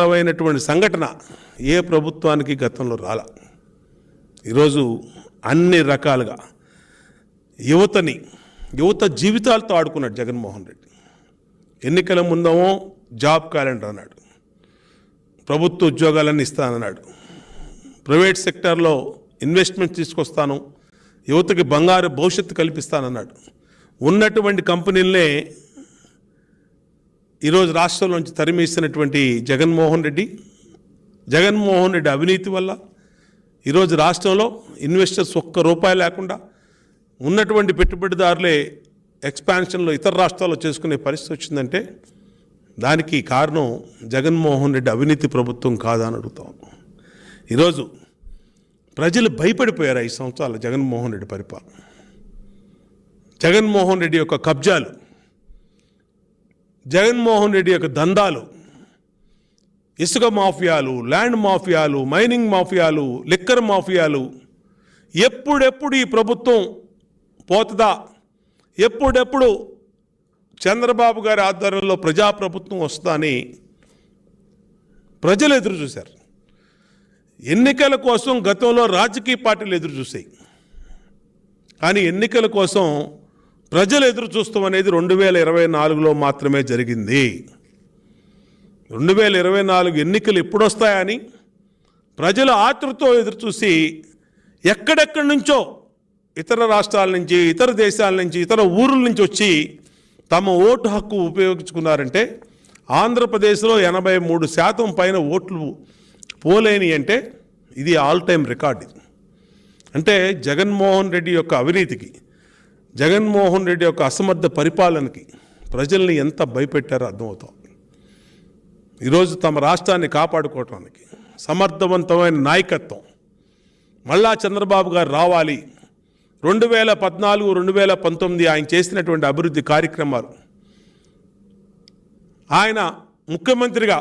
అయినటువంటి సంఘటన ఏ ప్రభుత్వానికి గతంలో రాల. ఈరోజు అన్ని రకాలుగా యువతని యువత జీవితాలతో ఆడుకున్నాడు జగన్మోహన్ రెడ్డి. ఎన్నికల ముందేమో జాబ్ క్యాలెండర్ అన్నాడు. ప్రభుత్వ ఉద్యోగాలన్నీ ఇస్తానన్నాడు. ప్రైవేట్ సెక్టార్లో ఇన్వెస్ట్మెంట్ తీసుకొస్తాను యువతకి బంగారు భవిష్యత్తు కల్పిస్తానన్నాడు. ఉన్నటువంటి కంపెనీలనే ఈరోజు రాష్ట్రంలోంచి తరిమేసినటువంటి జగన్మోహన్ రెడ్డి జగన్మోహన్ రెడ్డి అవినీతి వల్ల ఈరోజు రాష్ట్రంలో ఇన్వెస్టర్స్ ఒక్క రూపాయి లేకుండా ఉన్నటువంటి పెట్టుబడిదారులే ఎక్స్పాన్షన్లో ఇతర రాష్ట్రాల్లో చేసుకునే పరిస్థితి వచ్చిందంటే దానికి కారణం జగన్మోహన్ రెడ్డి అవినీతి ప్రభుత్వం కాదని అడుగుతాం. ఈరోజు ప్రజలు భయపడిపోయారు ఐదు సంవత్సరాల జగన్మోహన్ రెడ్డి పరిపాలన. జగన్మోహన్ రెడ్డి యొక్క కబ్జాలు జగన్మోహన్ రెడ్డి యొక్క దందాలు ఇసుక మాఫియాలు ల్యాండ్ మాఫియాలు మైనింగ్ మాఫియాలు లిక్కర్ మాఫియాలు ఎప్పుడెప్పుడు ఈ ప్రభుత్వం పోతుందా? ఎప్పుడెప్పుడు చంద్రబాబు గారి ఆధ్వర్యంలో ప్రజాప్రభుత్వం వస్తుందని ప్రజలు ఎదురు చూశారు. ఎన్నికల కోసం గతంలో రాజకీయ పార్టీలు ఎదురు చూసాయి కానీ ఎన్నికల కోసం ప్రజలు ఎదురు చూస్తాం అనేది రెండు వేల ఇరవై నాలుగులో మాత్రమే జరిగింది. రెండు వేల ఇరవై నాలుగు ఎన్నికలు ఎప్పుడొస్తాయని ప్రజలు ఆతృతో ఎదురు చూసి ఎక్కడెక్కడి నుంచో ఇతర రాష్ట్రాల నుంచి ఇతర దేశాల నుంచి ఇతర ఊర్ల నుంచి వచ్చి తమ ఓటు హక్కు ఉపయోగించుకున్నారంటే ఆంధ్రప్రదేశ్లో ఎనభై మూడు శాతం పైన ఓట్లు పోలేని అంటే ఇది ఆల్ టైం రికార్డ్. ఇది అంటే జగన్మోహన్ రెడ్డి యొక్క అవినీతికి జగన్మోహన్ రెడ్డి యొక్క అసమర్థ పరిపాలనకి ప్రజల్ని ఎంత భయపెట్టారో అర్థమవుతాం. ఈరోజు తమ రాష్ట్రాన్ని కాపాడుకోవటానికి సమర్థవంతమైన నాయకత్వం. మళ్ళా చంద్రబాబు గారు రావాలి. రెండు వేల పద్నాలుగు రెండు వేల పంతొమ్మిది ఆయన చేసినటువంటి అభివృద్ధి కార్యక్రమాలు ఆయన ముఖ్యమంత్రిగా